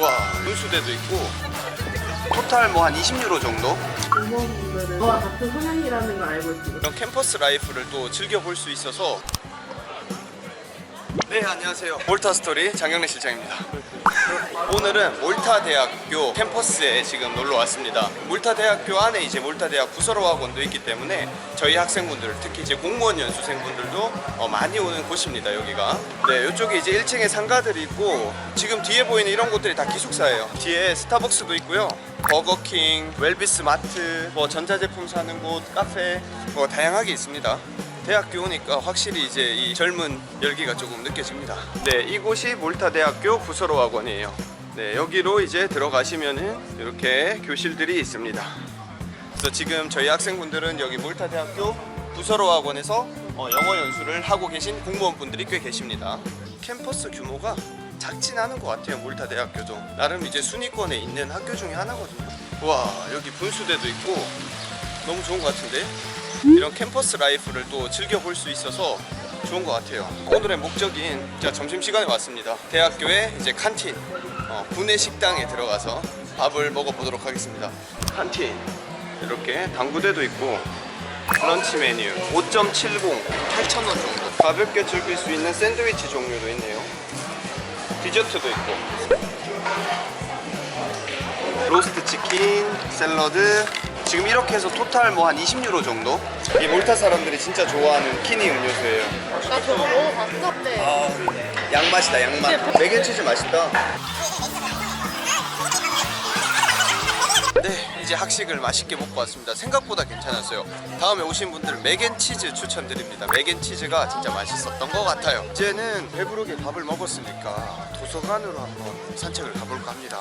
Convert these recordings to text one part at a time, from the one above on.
와 분수대도 있고. 토탈 뭐 한 20유로 정도? 저와 같은 성향이라는 걸 알고 있고 이런 캠퍼스 라이프를 또 즐겨볼 수 있어서. 네 안녕하세요. 몰타 스토리 장경래 실장입니다 오늘은 몰타 대학교 캠퍼스에 지금 놀러 왔습니다. 몰타 대학교 안에 이제 몰타 대학 부설어학원도 있기 때문에 저희 학생분들 특히 이제 공무원 연수생분들도 어, 많이 오는 곳입니다 여기가. 네 이쪽에 이제 1층에 상가들이 있고 지금 뒤에 보이는 이런 곳들이 다 기숙사예요. 뒤에 스타벅스도 있고요. 버거킹, 웰비스 마트, 뭐 전자제품 사는 곳, 카페 뭐 다양하게 있습니다. 대학교 오니까 확실히 이제 이 젊은 열기가 조금 느껴집니다. 네, 이곳이 몰타 대학교 부서로 학원이에요. 네, 여기로 이제 들어가시면은 이렇게 교실들이 있습니다. 그래서 지금 저희 학생분들은 여기 몰타 대학교 부서로 학원에서 어, 영어 연수를 하고 계신 공무원분들이 꽤 계십니다. 캠퍼스 규모가 작진 않은 것 같아요. 몰타 대학교도 나름 이제 순위권에 있는 학교 중에 하나거든요. 와 여기 분수대도 있고 너무 좋은 것 같은데 이런 캠퍼스 라이프를 또 즐겨볼 수 있어서 좋은 것 같아요. 오늘의 목적인 제가 점심 시간에 왔습니다. 대학교의 이제 칸틴 어, 구내 식당에 들어가서 밥을 먹어보도록 하겠습니다. 칸틴 이렇게 당구대도 있고 런치 메뉴 5.70 8,000원 정도 가볍게 즐길 수 있는 샌드위치 종류도 있네요 디저트도 있고 로스트 치킨 샐러드 지금 이렇게 해서 토탈 뭐 한 20유로 정도? 이 몰타 사람들이 진짜 좋아하는 키니 음료수예요. 나 저거 먹어봤어. 네. 아 양맛이다 양맛. 맥앤치즈 맛있다. 네 이제 학식을 맛있게 먹고 왔습니다. 생각보다 괜찮았어요. 다음에 오신 분들 맥앤치즈 추천드립니다. 맥앤치즈가 진짜 맛있었던 것 같아요. 이제는 배부르게 밥을 먹었으니까 도서관으로 한번 산책을 가볼까 합니다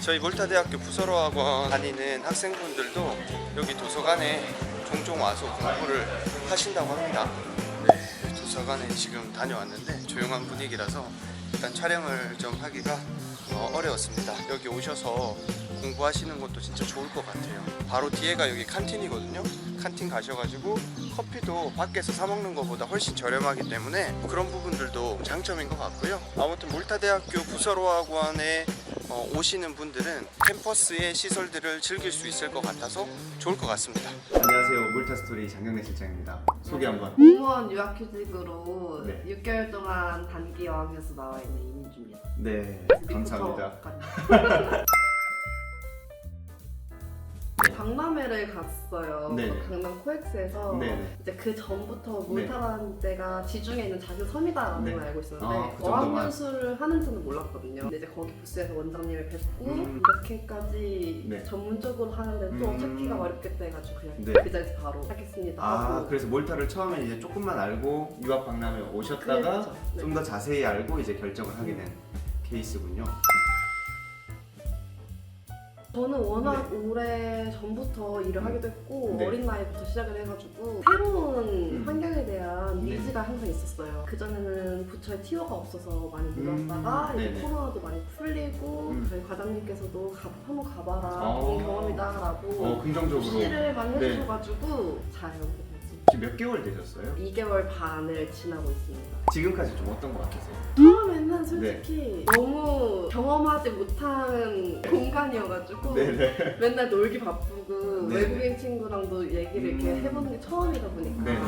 저희 몰타대학교 부설어학원 다니는 학생분들도 여기 도서관에 종종 와서 공부를 하신다고 합니다 네, 도서관에 지금 다녀왔는데 조용한 분위기라서 일단 촬영을 좀 하기가 어, 어려웠습니다. 여기 오셔서 공부하시는 것도 진짜 좋을 것 같아요. 바로 뒤에가 여기 칸틴이거든요. 칸틴 가셔가지고 커피도 밖에서 사 먹는 것보다 훨씬 저렴하기 때문에 그런 부분들도 장점인 것 같고요. 아무튼 몰타대학교 부설어학원에 어, 오시는 분들은 캠퍼스의 시설들을 즐길 수 있을 것 같아서 좋을 것 같습니다. 안녕하세요. 몰타스토리 장경래 실장입니다. 소개 한번. 공무원 유학휴직으로 네. 6개월 동안 단기 어학에서 나와 있는 이민주입니다. 네, 감사합니다. 박람회를 갔어요. 네네. 강남 코엑스에서 네네. 이제 그 전부터 몰타라는 데가 지중해 있는 작은 섬이다라는 네. 걸 알고 있었는데 아, 그 정도만. 어학연수를 하는지는 몰랐거든요. 근데 이제 거기 부스에서 원장님을 뵙고 음. 이렇게까지 네. 전문적으로 하는데 또 음. 찾기가 어렵겠다 해가지고 그냥 네. 그 자리에서 바로 하겠습니다 아 하고 그래서 몰타를 처음에 이제 조금만 알고 유학 박람회 오셨다가 그랬죠. 네. 좀 더 자세히 알고 이제 결정을 하게 된 케이스군요. 저는 워낙 오래 전부터 일을 하기도 했고 네. 어린 나이부터 시작을 해가지고 새로운 음. 환경에 대한 네. 니즈가 항상 있었어요. 그전에는 부처에 티오가 없어서 많이 음. 놀았다가 이제 네네. 코로나도 많이 풀리고 음. 저희 과장님께서도 가, 한번 가봐라 어. 좋은 경험이다라고 어 긍정적으로 푸시를 많이 네. 해주셔가지고 잘 됐습니다. 지금 몇 개월 되셨어요? 2개월 반을 지나고 있습니다. 지금까지 좀 어떤 것 같으세요? 처음에는 솔직히 네. 너무 경험하지 못한 공간이어가지고 네네. 맨날 놀기 바쁘고 네. 외국인 친구랑도 얘기를 이렇게 음. 해보는 게 처음이다 보니까 네네.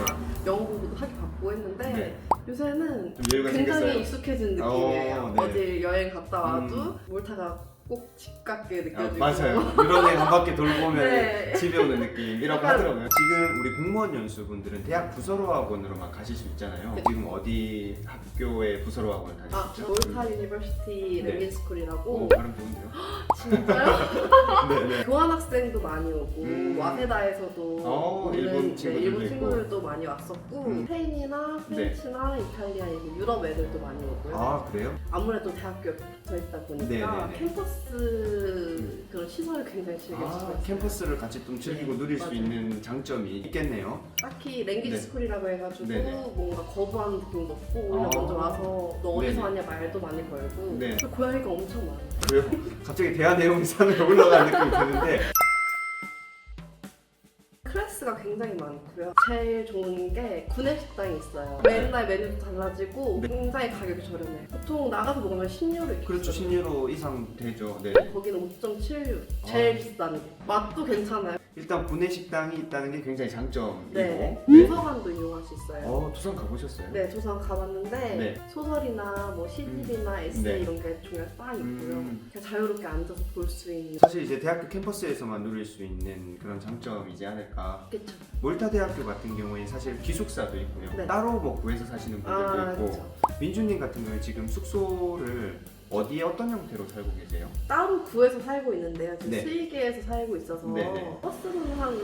영어 공부도 하기 바쁘고 했는데 네. 요새는 좀 여유가 굉장히 생겼어요. 익숙해진 느낌이에요. 어, 네. 어딜 여행 갔다 와도 음. 몰타가 꼭 집 같게 아, 느껴지고 맞아요. 유럽에 한 바퀴 돌고 오면 네. 집에 오는 느낌이라고 약간- 하더라고요. 지금 우리 공무원 연수분들은 대학 부서로 학원으로만 가실 수 있잖아요. 네. 지금 어디 학교의 부서로 학원을 아, 다니시죠? 몰타 유니버시티 네. 랭귀지 스쿨이라고 오, 발음 좋은데요? 진짜요? 네네. 교환학생도 많이 오고 음. 와세다에서도 어, 오는 일본 네, 친구들도 일본 있고. 친구들도 많이 왔었고 음. 스페인이나 네. 프랑스나 이탈리아 유럽 애들도 많이 오고요. 아 그래요? 아무래도 대학교에 붙어 있다 보니까 네 네 네. 캠퍼스 그런 시설을 굉장히 즐길 수가 아 있어요. 캠퍼스를 같이 좀 즐기고 네, 누릴 수 맞아요. 있는 장점이 있겠네요. 딱히 랭귀지 네. 스쿨이라고 해가지고 네네. 뭔가 거부하는 느낌도 없고 오히려 아. 먼저 와서 너 어디서 네네. 왔냐 말도 많이 걸고 네. 그리고 고양이가 엄청 많아요. 그래요? 갑자기 대화 내용이 산으로 올라가는 느낌이 드는데 굉장히 많고요. 제일 좋은 게 구내 식당이 있어요. 맨날 메뉴도 달라지고 네. 굉장히 가격이 저렴해요. 보통 나가서 먹으면 10유로 이렇게 그렇죠. 비싸요. 10유로 이상 되죠. 네. 거기는 5.7유로. 제일 아. 비싼 게. 맛도 괜찮아요. 일단 구내식당이 있다는 게 굉장히 장점이고. 네. 네. 도서관도 이용할 수 있어요. 어, 두산 가보셨어요? 네, 도서관 가봤는데 네. 소설이나 뭐 시집이나 에세이 네. 이런 게 종류가 딱 있고요. 음. 그냥 자유롭게 앉아서 볼 수 있는. 사실 이제 대학교 캠퍼스에서만 누릴 수 있는 그런 장점이지 않을까. 그쵸. 몰타 대학교 같은 경우에 사실 기숙사도 있고요. 네. 따로 뭐 구해서 사시는 분들도 아, 있고. 그쵸. 민주님 같은 경우에 지금 숙소를 어디에 어떤 형태로 살고 계세요? 따로 구해서 살고 있는데요. 지금 네. 수의계에서 살고 있어서 네 네. 버스로는 한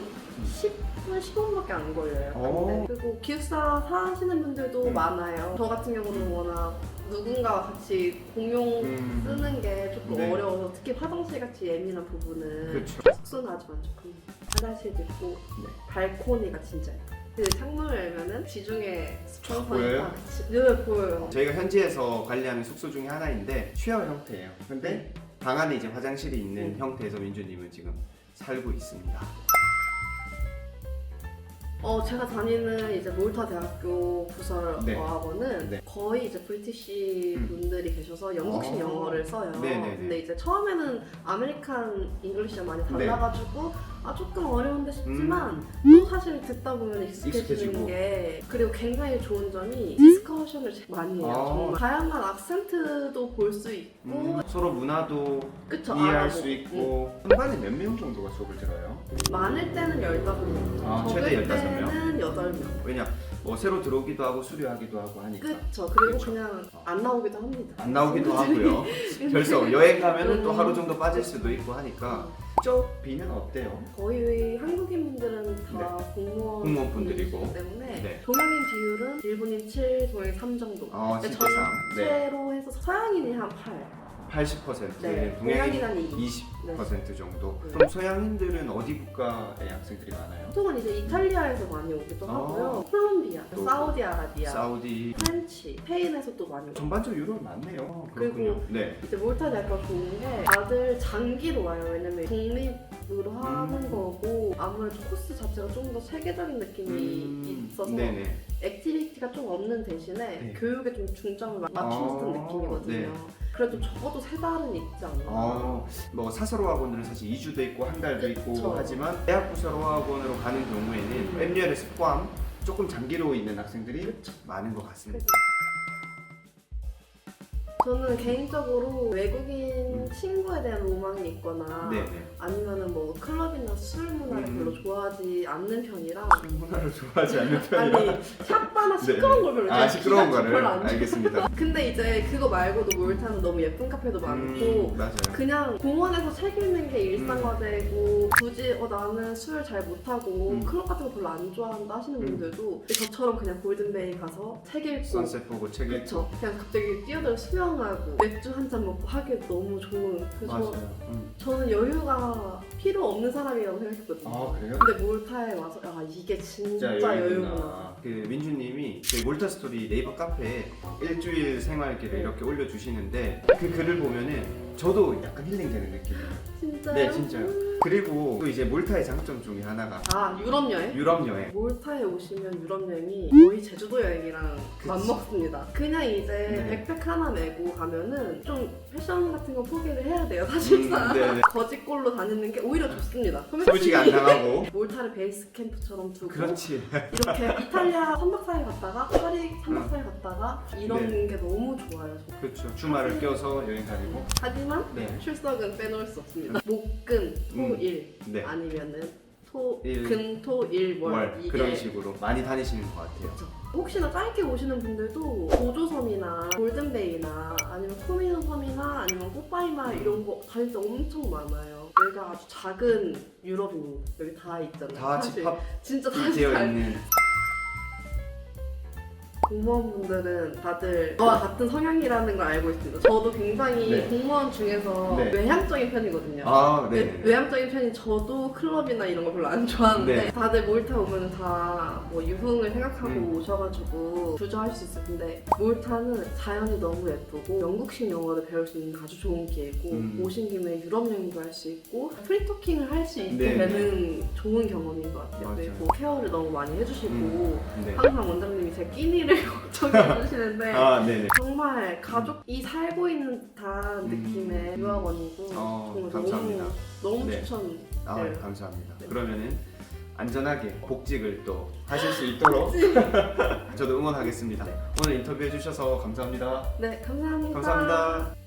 10분, 15분밖에 안 걸려요. 오. 근데 그리고 기숙사 사시는 분들도 음. 많아요. 저 같은 경우는 워낙 누군가와 같이 공용 음. 쓰는 게 조금 네. 어려워서 특히 화장실 같이 예민한 부분은 그렇죠. 숙소는 아주 만족합니다. 화장실도 있고 네. 발코니가 진짜 예뻐요. 그 창문을 열면은 지중해 보여요? 수평선이 같이 네 보여요. 저희가 현지에서 관리하는 숙소 중에 하나인데 쉐어 형태예요. 근데 네. 방 안에 이제 화장실이 있는 음. 형태에서 민주님은 지금 살고 있습니다. 어 제가 다니는 이제 몰타 대학교 부설 네. 어학원은 네. 거의 이제 브리티시 음. 분들이 계셔서 영국식 어. 영어를 써요. 네네네. 근데 이제 처음에는 아메리칸 잉글리시가 많이 네. 달라가지고 아 조금 어려운데 싶지만 음. 또 사실 듣다 보면 익숙해지는 익숙해지고. 게 그리고 굉장히 좋은 점이 디스커션을 많이 해요. 아. 정말 다양한 악센트도 볼 수 있고 음, 서로 문화도 그쵸 이해할 알아보고. 수 음. 있고 한 반에 몇 명 정도가 수업을 들어요? 많을 때는 15명, 아, 적을 최대 15 명? 때는 8명. 왜냐 뭐 새로 들어오기도 하고 수료하기도 하고 하니까 그쵸. 그리고 그쵸. 그냥 안 나오기도 합니다. 안 나오기도 하고요. 결석 여행 가면은 또 음. 하루 정도 빠질 수도 있고 하니까 쪽 비는 어때요? 거의 한국인분들은 다 공무원 네. 공무원분들이고. 분들이기 때문에 네. 동양인 비율은 일본인 7, 동양인 3 정도. 어, 근데 10대 3. 네. 전체로 해서 서양인이 한 8. 80% 네. 동양인 동양인 한 2. 20% 정도. 네. 그럼 서양인들은 어디 국가의 학생들이 많아요? 보통은 이제 이탈리아에서 많이 오기도 아. 하고요. 콜롬비아, 또 사우디아라비아, 사우디 프렌치, 스페인에서 또 많이 오고. 전반적으로 유럽 많네요. 어, 그리고 그렇군요. 네. 이제 몰타 대학교가 좋은 게 다들 장기로 와요. 왜냐면 독립으로 하는 음. 거고 아무래도 코스 자체가 좀 더 세계적인 느낌이 음, 있어서 네네. 액티비티가 좀 없는 대신에 네. 교육에 좀 중점을 마- 맞춘 듯한 아, 느낌이거든요. 네. 그래도 적어도 세 달은 있지 않나. 어, 뭐 사설호 학원들은 사실 2주도 있고 한 달도 있고 그쵸. 하지만 대학 부설호 학원으로 가는 경우에는 음. MUL에서 포함 조금 장기로 있는 학생들이 많은 것 같습니다. 저는 개인적으로 외국인 음. 친구에 대한 로망이 있거나 네 네. 아니면은 뭐 클럽이나 술 문화를 음. 별로 좋아하지 않는 편이라 술 문화를 좋아하지 않는 편이라. 아니 샷바나 시끄러운 걸 별로 아. 시끄러운 기가 거를 별로 안 좋아해요. 알겠습니다. 근데 이제 그거 말고도 몰타는 너무 예쁜 카페도 많고 음, 맞아요. 그냥 공원에서 책 읽는 게 일상화되고 굳이 어, 나는 술 잘 못하고 음. 클럽 같은 거 별로 안 좋아한다 하시는 음. 분들도 저처럼 그냥 골든베이 가서 책 읽고 선셋 보고 책 읽고 그쵸 그냥 갑자기 뛰어들어 수영 하고 맥주 한 잔 먹고 하기에 너무 좋은 그래서 맞아요. 음. 저는 여유가 필요 없는 사람이라고 생각했거든요 아 그래요? 근데 몰타에 와서 아 이게 진짜, 여유구나 그 민주님이 저희 몰타 스토리 네이버 카페에 일주일 생활기를 네. 이렇게 올려주시는데 그 글을 보면은 저도 약간 힐링되는 느낌이에요. 진짜요? 네 진짜요. 그리고 또 이제 몰타의 장점 중에 하나가 아 유럽 여행? 유럽 여행. 몰타에 오시면 유럽 여행이 거의 제주도 여행이랑 그치. 맞먹습니다. 그냥 이제 네. 백팩 하나 메고 가면은 좀 패션 같은 거 포기를 해야 돼요, 사실상. 음, 네네. 거짓골로 다니는 게 오히려 좋습니다. 솔직히 안 당하고. 몰타를 베이스 캠프처럼 두고 그렇지. 이렇게 이탈리아 3박 4일 갔다가 파리 3박 4일 갔다가 이런 네. 게 너무 좋아요. 저. 그렇죠. 주말을 껴서 여행 다니고. 하지만 네. 출석은 빼놓을 수 없습니다. 목금, 토, 음. 일 네. 아니면은 토, 일, 금, 토, 일, 월, 월 이게 그런 식으로 많이 다니시는 것 같아요. 그쵸. 혹시나 짧게 오시는 분들도 고조섬이나 골든베이나 아니면 코미노 섬이나 아니면 꽃바이마 이런 거 다닐 때 엄청 많아요. 여기가 아주 작은 유럽입니다. 여기 다 있잖아요. 다 사실. 집합 진짜 다 잘. 있는. 공무원분들은 다들 저와 같은 성향이라는 걸 알고 있습니다. 저도 굉장히 네. 공무원 중에서 네. 외향적인 편이거든요. 아, 외- 네. 외향적인 편이 저도 클럽이나 이런 거 별로 안 좋아하는데 네. 다들 몰타 오면 다뭐 유흥을 생각하고 음. 오셔가지고 주저할 수 있을 텐데 몰타는 자연이 너무 예쁘고 영국식 영어를 배울 수 있는 아주 좋은 기회고 음. 오신 김에 유럽 여행도 할 수 있고 프리토킹을 할 수 있게 네, 되는 좋은 경험인 것 같아요. 맞아요. 그리고 케어를 너무 많이 해주시고 음. 네. 항상 원장님이 제 끼니를 걱 정해 주시는데 아, 네네. 정말 가족이 살고 있는 듯한 음. 느낌의 유학원이고 어, 정말 감사합니다. 너무 너무 네. 추천. 아, 네. 감사합니다. 네. 그러면은 안전하게 복직을 또 하실 수 있도록 저도 응원하겠습니다. 오늘 인터뷰해 주셔서 감사합니다. 네 감사합니다. 감사합니다.